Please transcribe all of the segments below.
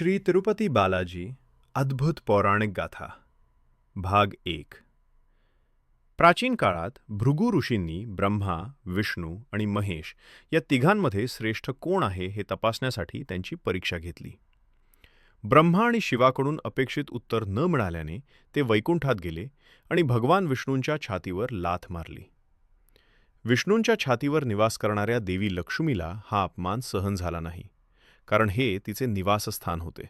श्री तिरुपती बालाजी अद्भुत पौराणिक गाथा भाग एक. प्राचीन काळात भृगु ऋषींनी ब्रह्मा विष्णू आणि महेश या तिघांमध्ये श्रेष्ठ कोण आहे हे तपासण्यासाठी त्यांची परीक्षा घेतली. ब्रह्मा आणि शिवाकडून अपेक्षित उत्तर न मिळाल्याने ते वैकुंठात गेले आणि भगवान विष्णूंच्या छातीवर लाथ मारली. विष्णूंच्या छातीवर निवास करणाऱ्या देवी लक्ष्मीला हा अपमान सहन झाला नाही. कारण हे तिचे निवासस्थान होते.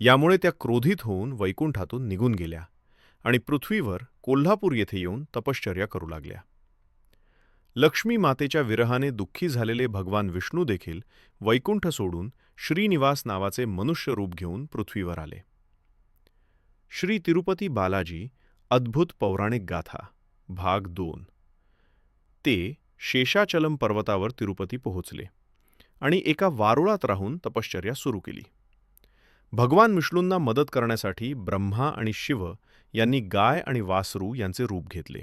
यामुळे त्या क्रोधित होऊन वैकुंठातून निघून गेल्या आणि पृथ्वीवर कोल्हापूर येथे येऊन तपश्चर्या करू लागल्या. लक्ष्मी मातेच्या विरहाने दुःखी झालेले भगवान विष्णू देखील वैकुंठ सोडून श्रीनिवास नावाचे मनुष्य रूप घेऊन पृथ्वीवर आले. श्री तिरुपती बालाजी अद्भुत पौराणिक गाथा भाग दोन. ते शेषाचलम पर्वतावर तिरुपती पोहोचले. आणि एका वारुळात राहून तपश्चर्या सुरू केली. भगवान विष्णूंना मदत करण्यासाठी ब्रह्मा आणि शिव यांनी गाय आणि वासरू यांचे रूप घेतले.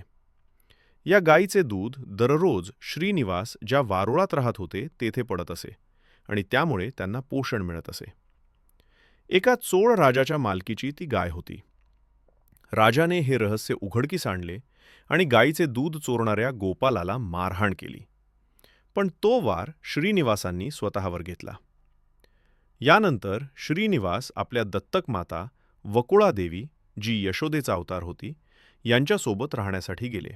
या गायीचे दूध दररोज श्रीनिवास ज्या वारुळात राहत होते तेथे पडत असे आणि त्यामुळे त्यांना पोषण मिळत असे. एका चोळ राजाच्या मालकीची ती गाय होती. राजाने हे रहस्य उघडकीस आणले आणि गायीचे दूध चोरणाऱ्या गोपालाला मारहाण केली. पण तो वार श्रीनिवासांनी स्वतःवर घेतला. यानंतर श्रीनिवास आपल्या दत्तक माता वकुळादेवी जी यशोदेचा अवतार होती यांच्यासोबत राहण्यासाठी गेले.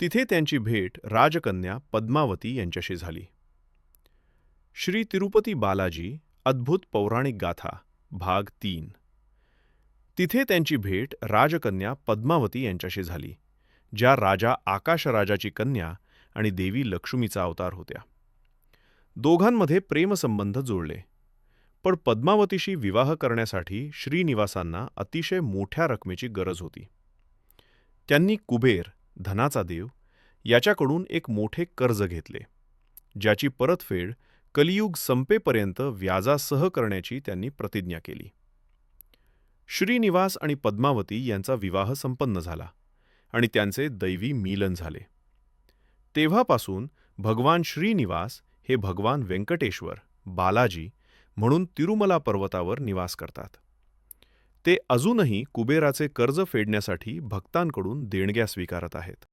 तिथे त्यांची भेट राजकन्या पद्मावती यांच्याशी झाली. श्री तिरुपती बालाजी अद्भुत पौराणिक गाथा भाग तीन. तिथे त्यांची भेट राजकन्या पद्मावती यांच्याशी झाली ज्या राजा आकाशराजाची कन्या आणि देवी लक्ष्मीचा अवतार होत्या. दोघांमध्ये प्रेमसंबंध जुळले. पण पद्मावतीशी विवाह करण्यासाठी श्रीनिवासांना अतिशय मोठ्या रकमेची गरज होती. त्यांनी कुबेर धनाचा देव याच्याकडून एक मोठे कर्ज घेतले ज्याची परतफेड कलियुग संपेपर्यंत व्याजासह करण्याची त्यांनी प्रतिज्ञा केली. श्रीनिवास आणि पद्मावती यांचा विवाह संपन्न झाला आणि त्यांचे दैवी मिलन झाले. तेव्हापासून भगवान श्रीनिवास हे भगवान व्यंकटेश्वर बालाजी म्हणून तिरुमला पर्वतावर निवास करतात. ते अजूनही कुबेराचे कर्ज फेडण्यासाठी भक्तांकडून देणग्या स्वीकारत आहेत.